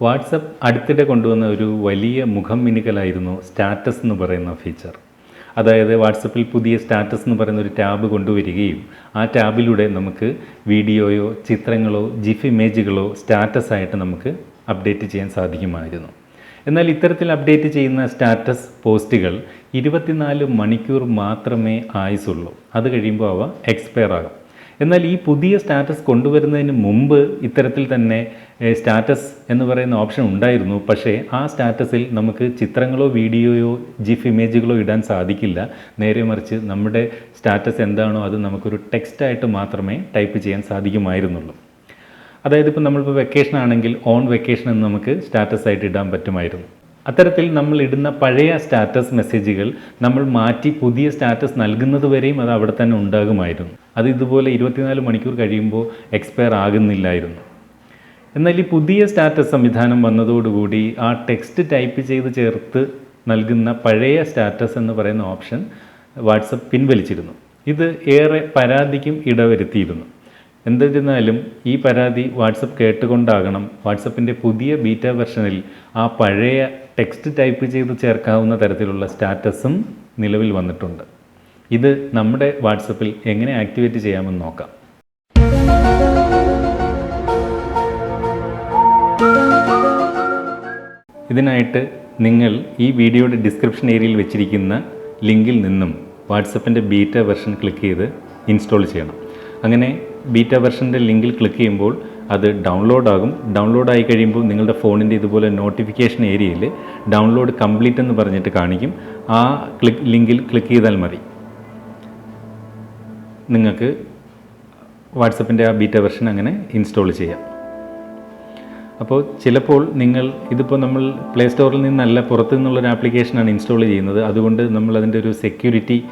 WhatsApp അടുത്തിടെ കൊണ്ടുവന്ന ഒരു വലിയ മുഖം മിനുക്കലായിരുന്നു സ്റ്റാറ്റസ് എന്ന് പറയുന്ന ഫീച്ചർ അതായത് വാട്സപ്പിൽ പുതിയ സ്റ്റാറ്റസ് എന്ന് പറയുന്ന ഒരു ടാബ് കൊണ്ടുവരികയും ആ ടാബിലൂടെ നമുക്ക് വീഡിയോയോ ചിത്രങ്ങളോ ജിഫ് ഇമേജുകളോ സ്റ്റാറ്റസ് ആയിട്ട് നമുക്ക് അപ്ഡേറ്റ് ചെയ്യാൻ സാധിക്കുമായിരുന്നു. എന്നാൽ ഇത്തരത്തിൽ അപ്ഡേറ്റ് ചെയ്യുന്ന സ്റ്റാറ്റസ് പോസ്റ്റുകൾ ഇരുപത്തിനാല് മണിക്കൂർ മാത്രമേ ആയുസുള്ളൂ അത് കഴിയുമ്പോൾ അവ എക്സ്പയർ ആകും. എന്നാൽ ഈ പുതിയ സ്റ്റാറ്റസ് കൊണ്ടുവരുന്നതിന് മുമ്പ് ഇത്തരത്തിൽ തന്നെ സ്റ്റാറ്റസ് എന്ന് പറയുന്ന ഓപ്ഷൻ ഉണ്ടായിരുന്നു. പക്ഷേ ആ സ്റ്റാറ്റസിൽ നമുക്ക് ചിത്രങ്ങളോ വീഡിയോയോ ജിഫ് ഇമേജുകളോ ഇടാൻ സാധിക്കില്ല. നേരെ മറിച്ച് നമ്മുടെ സ്റ്റാറ്റസ് എന്താണോ അത് നമുക്കൊരു ടെക്സ്റ്റായിട്ട് മാത്രമേ ടൈപ്പ് ചെയ്യാൻ സാധിക്കുമായിരുന്നുള്ളൂ. അതായത് ഇപ്പോൾ നമ്മളിപ്പോൾ വെക്കേഷൻ ആണെങ്കിൽ ഓൺ വെക്കേഷൻ എന്ന് നമുക്ക് സ്റ്റാറ്റസ് ആയിട്ട് ഇടാൻ പറ്റുമായിരുന്നു. അത്തരത്തിൽ നമ്മൾ ഇടുന്ന പഴയ സ്റ്റാറ്റസ് മെസ്സേജുകൾ നമ്മൾ മാറ്റി പുതിയ സ്റ്റാറ്റസ് നൽകുന്നത് വരെയും അത് അവിടെ തന്നെ ഉണ്ടാകുമായിരുന്നു. അത് ഇതുപോലെ ഇരുപത്തിനാല് മണിക്കൂർ കഴിയുമ്പോൾ എക്സ്പയർ ആകുന്നില്ലായിരുന്നു. എന്നാൽ ഈ പുതിയ സ്റ്റാറ്റസ് സംവിധാനം വന്നതോടുകൂടി ആ ടെക്സ്റ്റ് ടൈപ്പ് ചെയ്ത് ചേർത്ത് നൽകുന്ന പഴയ സ്റ്റാറ്റസ് എന്ന് പറയുന്ന ഓപ്ഷൻ വാട്സപ്പ് പിൻവലിച്ചിരുന്നു. ഇത് ഏറെ പരാതിക്കും ഇടവരുത്തിയിരുന്നു. എന്നിരുന്നാലും ഈ പരാതി വാട്സപ്പ് കേട്ടുകൊണ്ടാകണം. വാട്സപ്പിന്റെ പുതിയ ബീറ്റ വെർഷനിൽ ആ പഴയ ടെക്സ്റ്റ് ടൈപ്പ് ചെയ്ത് ചേർക്കാവുന്ന തരത്തിലുള്ള സ്റ്റാറ്റസും നിലവിൽ വന്നിട്ടുണ്ട്. ഇത് നമ്മുടെ വാട്സപ്പിൽ എങ്ങനെ ആക്ടിവേറ്റ് ചെയ്യാമെന്ന് നോക്കാം. ഇതിനായിട്ട് നിങ്ങൾ ഈ വീഡിയോയുടെ ഡിസ്ക്രിപ്ഷൻ ഏരിയയിൽ വെച്ചിരിക്കുന്ന ലിങ്കിൽ നിന്നും വാട്സപ്പിന്റെ ബീറ്റ വെർഷൻ ക്ലിക്ക് ചെയ്ത് ഇൻസ്റ്റാൾ ചെയ്യണം. അങ്ങനെ ബീറ്റ വെർഷന്റെ ലിങ്കിൽ ക്ലിക്ക് ചെയ്യുമ്പോൾ അത് ഡൗൺലോഡ് ആകും. ഡൗൺലോഡ് ആയി കഴിയുമ്പോൾ നിങ്ങളുടെ ഫോണിന്റെ ഇതുപോലെ നോട്ടിഫിക്കേഷൻ ഏരിയയിൽ ഡൗൺലോഡ് കംപ്ലീറ്റ് എന്ന് പറഞ്ഞിട്ട് കാണിക്കും. ആ ക്ലിക്ക് ലിങ്കിൽ ക്ലിക്ക് ചെയ്താൽ മതി. നിങ്ങൾക്ക് വാട്സപ്പിന്റെ ആ ബീറ്റ വെർഷൻ അങ്ങനെ ഇൻസ്റ്റാൾ ചെയ്യാം. അപ്പോൾ ചിലപ്പോൾ നിങ്ങൾ ഇതിപ്പോൾ നമ്മൾ പ്ലേ സ്റ്റോറിൽ നിന്നല്ല പുറത്തു നിന്നുള്ളൊരു ആപ്ലിക്കേഷനാണ് ഇൻസ്റ്റാൾ ചെയ്യുന്നത്. അതുകൊണ്ട് നമ്മൾ അതിന്റെ ഒരു സെക്യൂരിറ്റി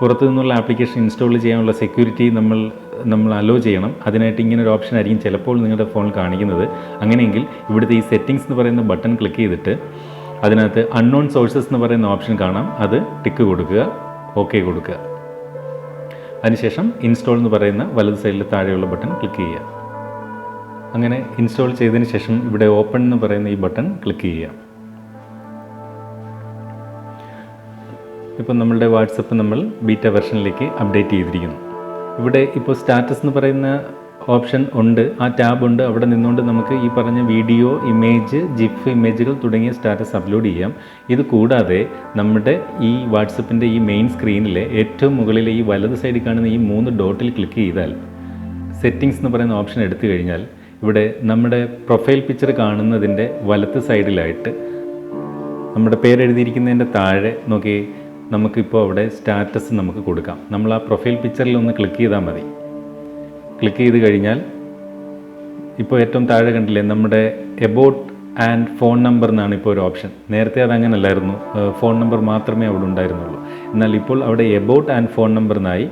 പുറത്തു നിന്നുള്ള ആപ്ലിക്കേഷൻ ഇൻസ്റ്റാൾ ചെയ്യാനുള്ള സെക്യൂരിറ്റി നമ്മൾ നമ്മൾ അലോ ചെയ്യണം. അതിനായിട്ട് ഇങ്ങനെ ഒരു ഓപ്ഷൻ ആയിരിക്കും ചിലപ്പോൾ നിങ്ങളുടെ ഫോണിൽ കാണിക്കുന്നത്. അങ്ങനെയെങ്കിൽ ഇവിടുത്തെ ഈ സെറ്റിംഗ്സ് എന്ന് പറയുന്ന ബട്ടൺ ക്ലിക്ക് ചെയ്തിട്ട് അതിനകത്ത് അൺനോൺ സോഴ്സസ് എന്ന് പറയുന്ന ഓപ്ഷൻ കാണാം. അത് ടിക്ക് കൊടുക്കുക ഓക്കെ കൊടുക്കുക. അതിനുശേഷം ഇൻസ്റ്റാൾ എന്ന് പറയുന്ന വലത് സൈഡിൽ താഴെയുള്ള ബട്ടൺ ക്ലിക്ക് ചെയ്യുക. അങ്ങനെ ഇൻസ്റ്റാൾ ചെയ്തതിന് ശേഷം ഇവിടെ ഓപ്പൺ എന്ന് പറയുന്ന ഈ ബട്ടൺ ക്ലിക്ക് ചെയ്യാം ഇപ്പം നമ്മളുടെ വാട്സപ്പ് നമ്മൾ ബീറ്റ വെർഷനിലേക്ക് അപ്ഡേറ്റ് ചെയ്തിരിക്കുന്നു. ഇവിടെ ഇപ്പോൾ സ്റ്റാറ്റസ് എന്ന് പറയുന്ന ഓപ്ഷൻ ഉണ്ട്. ആ ടാബ് ഉണ്ട്. അവിടെ നിന്നുകൊണ്ട് നമുക്ക് ഈ പറഞ്ഞ വീഡിയോ ഇമേജ് ജിഫ് ഇമേജുകൾ തുടങ്ങിയ സ്റ്റാറ്റസ് അപ്ലോഡ് ചെയ്യാം. ഇത് കൂടാതെ നമ്മുടെ ഈ വാട്സപ്പിന്റെ ഈ മെയിൻ സ്ക്രീനിലെ ഏറ്റവും മുകളിലെ ഈ വലത് സൈഡിൽ കാണുന്ന ഈ മൂന്ന് ഡോട്ടിൽ ക്ലിക്ക് ചെയ്താൽ സെറ്റിംഗ്സ് എന്ന് പറയുന്ന ഓപ്ഷൻ എടുത്തു കഴിഞ്ഞാൽ ഇവിടെ നമ്മുടെ പ്രൊഫൈൽ പിക്ചർ കാണുന്നതിന്റെ വലത്ത് സൈഡിലായിട്ട് നമ്മുടെ പേരെഴുതിയിരിക്കുന്നതിന്റെ താഴെ നോക്കി നമുക്കിപ്പോൾ അവിടെ സ്റ്റാറ്റസ് നമുക്ക് കൊടുക്കാം. നമ്മൾ ആ പ്രൊഫൈൽ പിക്ചറിൽ ഒന്ന് ക്ലിക്ക് ചെയ്താൽ മതി. ക്ലിക്ക് ചെയ്ത് കഴിഞ്ഞാൽ ഇപ്പോൾ ഏറ്റവും താഴെ കണ്ടില്ലേ നമ്മുടെ എബോട്ട് ആൻഡ് ഫോൺ നമ്പർ എന്നാണ് ഇപ്പോൾ ഒരു ഓപ്ഷൻ. നേരത്തെ അത് അങ്ങനെ അല്ലായിരുന്നു ഫോൺ നമ്പർ മാത്രമേ അവിടെ ഉണ്ടായിരുന്നുള്ളൂ. എന്നാൽ ഇപ്പോൾ അവിടെ എബൌട്ട് ആൻഡ് ഫോൺ നമ്പർ എന്നായി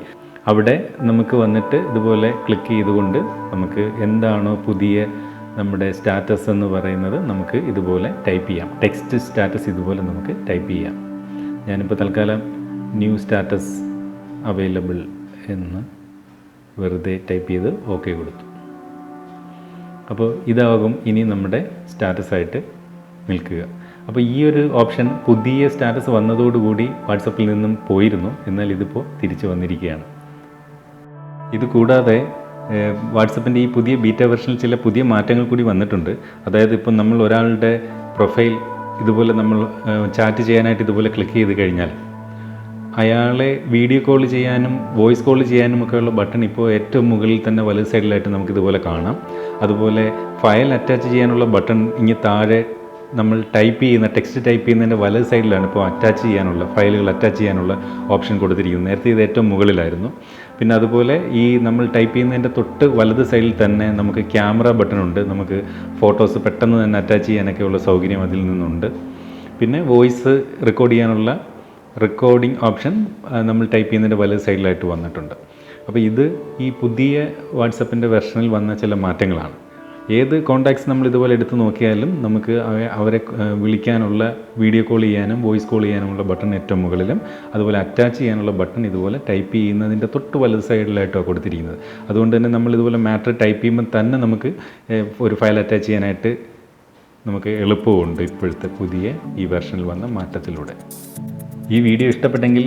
അവിടെ നമുക്ക് വന്നിട്ട് ഇതുപോലെ ക്ലിക്ക് ചെയ്തുകൊണ്ട് നമുക്ക് എന്താണോ പുതിയ നമ്മുടെ സ്റ്റാറ്റസ് എന്ന് പറയുന്നത് നമുക്ക് ഇതുപോലെ ടൈപ്പ് ചെയ്യാം. ടെക്സ്റ്റ് സ്റ്റാറ്റസ് ഇതുപോലെ നമുക്ക് ടൈപ്പ് ചെയ്യാം. ഞാനിപ്പോൾ തൽക്കാലം ന്യൂ സ്റ്റാറ്റസ് അവൈലബിൾ എന്ന് വെറുതെ ടൈപ്പ് ചെയ്ത് ഓക്കെ കൊടുത്തു. അപ്പോൾ ഇതാകും ഇനി നമ്മുടെ സ്റ്റാറ്റസ് ആയിട്ട് നിൽക്കുക. അപ്പോൾ ഈ ഒരു ഓപ്ഷൻ പുതിയ സ്റ്റാറ്റസ് വന്നതോടുകൂടി വാട്സപ്പിൽ നിന്നും പോയിരുന്നു. എന്നാൽ ഇതിപ്പോൾ തിരിച്ചു വന്നിരിക്കുകയാണ്. ഇത് കൂടാതെ വാട്സപ്പിന്റെ ഈ പുതിയ ബീറ്റ വെർഷനിൽ ചില പുതിയ മാറ്റങ്ങൾ കൂടി വന്നിട്ടുണ്ട്. അതായത് ഇപ്പം നമ്മൾ ഒരാളുടെ പ്രൊഫൈൽ ഇതുപോലെ നമ്മൾ ചാറ്റ് ചെയ്യാനായിട്ട് ഇതുപോലെ ക്ലിക്ക് ചെയ്ത് കഴിഞ്ഞാൽ അയാളെ വീഡിയോ കോൾ ചെയ്യാനും വോയിസ് കോൾ ചെയ്യാനും ഒക്കെയുള്ള ബട്ടൺ ഇപ്പോൾ ഏറ്റവും മുകളിൽ തന്നെ വലത് സൈഡിലായിട്ട് നമുക്ക് ഇതുപോലെ കാണാം. അതുപോലെ ഫയൽ അറ്റാച്ച് ചെയ്യാനുള്ള ബട്ടൺ ഇങ്ങനെ താഴെ നമ്മൾ ടൈപ്പ് ചെയ്യുന്ന ടെക്സ്റ്റ് ടൈപ്പ് ചെയ്യുന്നതിന്റെ വലത് സൈഡിലാണ് ഇപ്പോൾ അറ്റാച്ച് ചെയ്യാനുള്ള ഫയലുകൾ അറ്റാച്ച് ചെയ്യാനുള്ള ഓപ്ഷൻ കൊടുത്തിരിക്കുന്നത്. നേരത്തെ ഇത് ഏറ്റവും മുകളിലായിരുന്നു. പിന്നെ അതുപോലെ ഈ നമ്മൾ ടൈപ്പ് ചെയ്യുന്നതിന്റെ തൊട്ട് വലത് സൈഡിൽ തന്നെ നമുക്ക് ക്യാമറ ബട്ടൺ ഉണ്ട്. നമുക്ക് ഫോട്ടോസ് പെട്ടെന്ന് തന്നെ അറ്റാച്ച് ചെയ്യാനൊക്കെയുള്ള സൗകര്യം അതിൽ നിന്നുണ്ട്. പിന്നെ വോയിസ് റെക്കോർഡ് ചെയ്യാനുള്ള റെക്കോർഡിംഗ് ഓപ്ഷൻ നമ്മൾ ടൈപ്പ് ചെയ്യുന്നതിന്റെ വലത് സൈഡിലായിട്ട് വന്നിട്ടുണ്ട്. അപ്പോൾ ഇത് ഈ പുതിയ വാട്സപ്പിന്റെ വെർഷനിൽ വന്ന ചില മാറ്റങ്ങളാണ്. ഏത് കോണ്ടാക്ട്സ് നമ്മൾ ഇതുപോലെ എടുത്ത് നോക്കിയാലും നമുക്ക് അവരെ വിളിക്കാനുള്ള വീഡിയോ കോൾ ചെയ്യാനും വോയിസ് കോൾ ചെയ്യാനുമുള്ള ബട്ടൺ ഏറ്റവും മുകളിലും. അതുപോലെ അറ്റാച്ച് ചെയ്യാനുള്ള ബട്ടൺ ഇതുപോലെ ടൈപ്പ് ചെയ്യുന്നതിന്റെ തൊട്ട് വലത് സൈഡിലായിട്ടാണ് കൊടുത്തിരിക്കുന്നത്. അതുകൊണ്ട് തന്നെ നമ്മൾ ഇതുപോലെ മാറ്റർ ടൈപ്പ് ചെയ്യുമ്പോൾ തന്നെ നമുക്ക് ഒരു ഫയൽ അറ്റാച്ച് ചെയ്യാനായിട്ട് നമുക്ക് എളുപ്പമുണ്ട് ഇപ്പോഴത്തെ പുതിയ ഈ വെർഷനിൽ വന്ന മാറ്റത്തിലൂടെ. ഈ വീഡിയോ ഇഷ്ടപ്പെട്ടെങ്കിൽ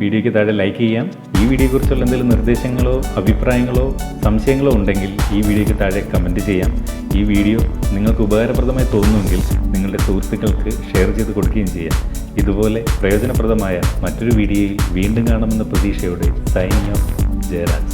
വീഡിയോയ്ക്ക് താഴെ ലൈക്ക് ചെയ്യാം. ഈ വീഡിയോയെക്കുറിച്ചുള്ള എന്തെങ്കിലും നിർദ്ദേശങ്ങളോ അഭിപ്രായങ്ങളോ സംശയങ്ങളോ ഉണ്ടെങ്കിൽ ഈ വീഡിയോയ്ക്ക് താഴെ കമന്റ് ചെയ്യാം. ഈ വീഡിയോ നിങ്ങൾക്ക് ഉപകാരപ്രദമായി തോന്നുമെങ്കിൽ നിങ്ങളുടെ സുഹൃത്തുക്കൾക്ക് ഷെയർ ചെയ്ത് കൊടുക്കുകയും ചെയ്യാം. ഇതുപോലെ പ്രയോജനപ്രദമായ മറ്റൊരു വീഡിയോയിൽ വീണ്ടും കാണുമെന്ന പ്രതീക്ഷയോടെ സൈനിങ് ഓഫ് ജയരാജ്.